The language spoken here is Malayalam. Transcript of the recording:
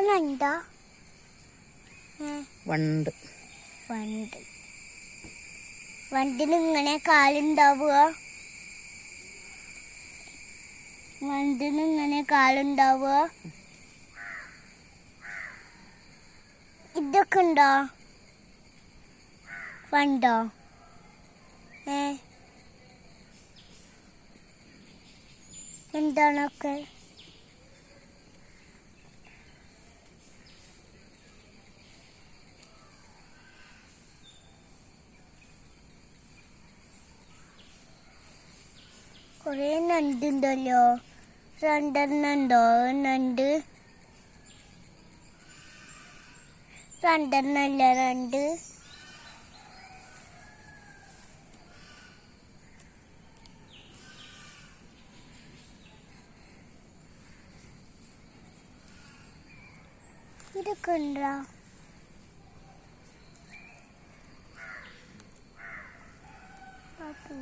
നണ്ടാ ഏ വണ്ട്. വണ്ട്. വണ്ടിന് ഇങ്ങനെ കാലുണ്ടാവുക. വണ്ടിന് ഇങ്ങനെ കാലുണ്ടാവുക. ഇതൊക്കെ ഉണ്ടോ? വണ്ടോ? ഏ? എന്താണൊക്കെ കുറേ നണ്ടുണ്ടല്ലോ. രണ്ടെണ്ണം ഉണ്ടോ? നണ്ട് രണ്ടെണ്ണല്ല രണ്ട്. ഇതൊക്കെ ഉണ്ടോ? അപ്പോ